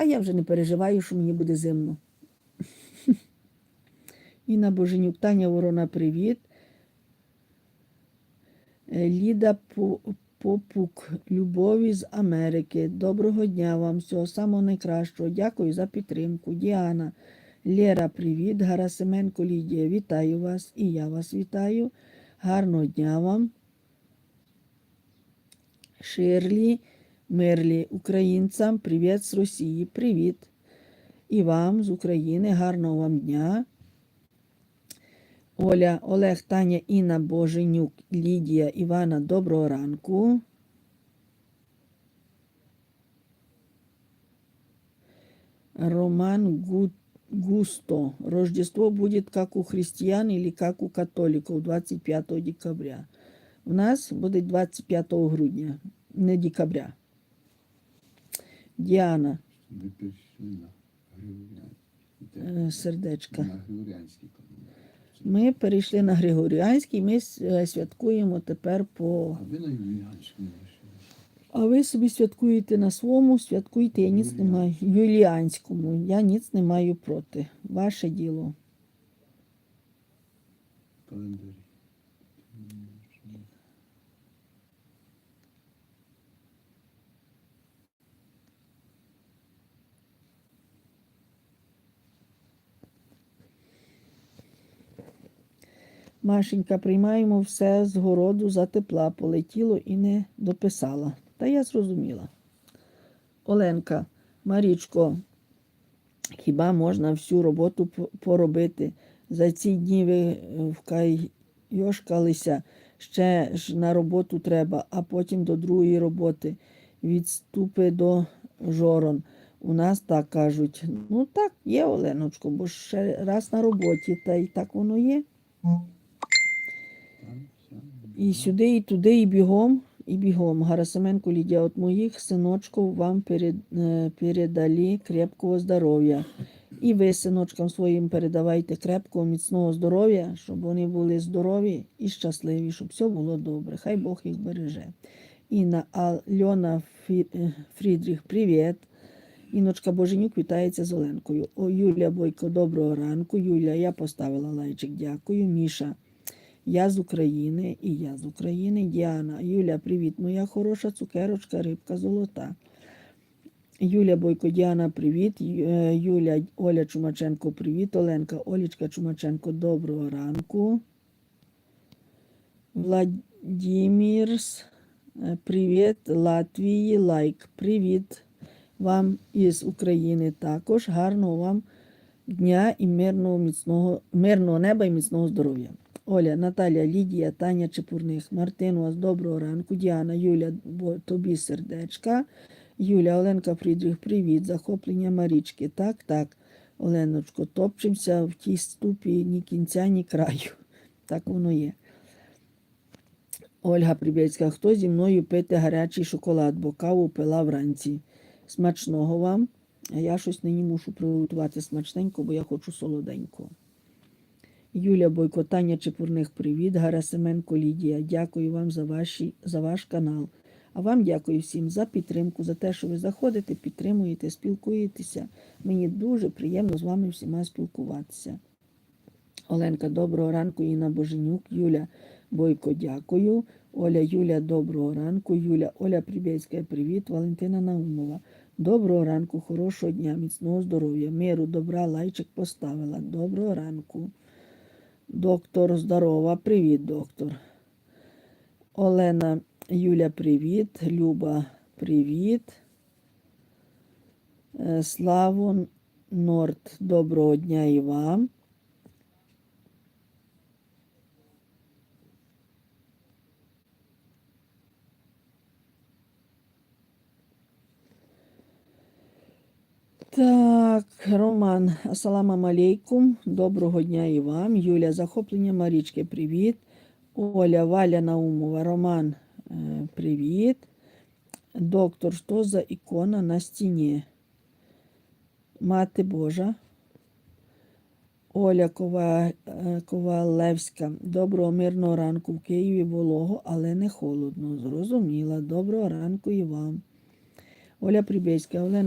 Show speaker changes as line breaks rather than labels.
А я вже не переживаю, що мені буде зимно. Інна Боженюк, Таня Ворона, привіт. Е, Ліда Попук, Любові з Америки. Доброго дня вам, всього самого найкращого. Дякую за підтримку. Діана, Лєра, привіт. Гарасименко Лідія, вітаю вас. І я вас вітаю. Гарного дня вам. Ширлі, Мерлі, українцям, привіт з Росії, привіт. І вам з України, гарного вам дня. Оля, Олег, Таня, Інна, Боженюк, Лідія, Івана, доброго ранку. Роман Гу- Густо. Рождество будет как у христиан или как у католиков 25 декабря. У нас буде 25 грудня, не декабря. Діана,
Ви перейшли на Григоріанський.
е, сердечка.
На.
Ми перейшли на Григоріанський, ми е, святкуємо тепер по.
А ви на Юліанському.
А ви собі святкуєте на своєму, святкуйте, я ніц не маю. Юліанському, я ніц не маю проти. Ваше діло.
Календарі.
Машенька, приймаємо все з городу за тепла, полетіло і не дописала. Та я зрозуміла. Оленка, Марічко, хіба можна всю роботу поробити? За ці дні ви е, вкайошкалися, ще ж на роботу треба, а потім до другої роботи. Відступи до жорон. У нас так кажуть. Ну так, є, Оленочко, бо ще раз на роботі, та й так воно є. І сюди, і туди, і бігом, і бігом. Гарасименко Лідія, от моїх синочків вам перед, е, передали крепкого здоров'я. І ви синочкам своїм передавайте крепкого, міцного здоров'я, щоб вони були здорові і щасливі, щоб все було добре. Хай Бог їх береже. Інна Альона е, Фрідріх, привіт. Іночка Боженюк вітається з Оленкою. О, Юлія Бойко, доброго ранку. Юля, я поставила лайчик, дякую. Міша. Я з України і я з України. Діана, Юля, привіт, моя хороша цукерочка, рибка золота. Юля Бойко, Діана, привіт. Е, Юля, Оля Чумаченко, привіт. Оленка, Олічка Чумаченко, доброго ранку. Владімірс, е, привіт. Латвії, лайк. Привіт вам із України також. Гарного вам дня і мирного, міцного, мирного неба і міцного здоров'я. Оля, Наталя, Лідія, Таня Чепурних, Мартин, у вас доброго ранку. Діана, Юля, тобі сердечка. Юля, Оленка Фрідріх, привіт. Захоплення Марічки. Так, так. Оленочко, топчемося в тій ступі ні кінця, ні краю. Так воно є. Ольга Прибєцька, хто зі мною пити гарячий шоколад, бо каву пила вранці. Смачного вам. А я щось нині мушу приготувати смачненько, бо я хочу солоденько. Юля Бойко, Таня Чепурних, привіт. Гарасименко Лідія, дякую вам за, ваші, за ваш канал. А вам дякую всім за підтримку, за те, що ви заходите, підтримуєте, спілкуєтеся. Мені дуже приємно з вами всіма спілкуватися. Оленка, доброго ранку, Інна Боженюк, Юля Бойко, дякую. Оля, Юля, доброго ранку. Юля, Оля Прибєцька, привіт. Валентина Наумова. Доброго ранку, хорошого дня, міцного здоров'я, миру, добра, лайчик поставила. Доброго ранку. Доктор, здорова, привіт, доктор. Олена, Юля, привіт. Люба, привіт. Славу Норт, доброго дня і вам. Так, Роман, асаламу алейкум. Доброго дня і вам. Юля, захоплення Марічки, привіт. Оля, Валя Наумова, Роман, е, привіт. Доктор, що за ікона на стіні? Мати Божа. Оля е, Ковалевська. Доброго мирного ранку в Києві волого, але не холодно. Зрозуміла. Доброго ранку і вам. Оля Прибєцька, Олена.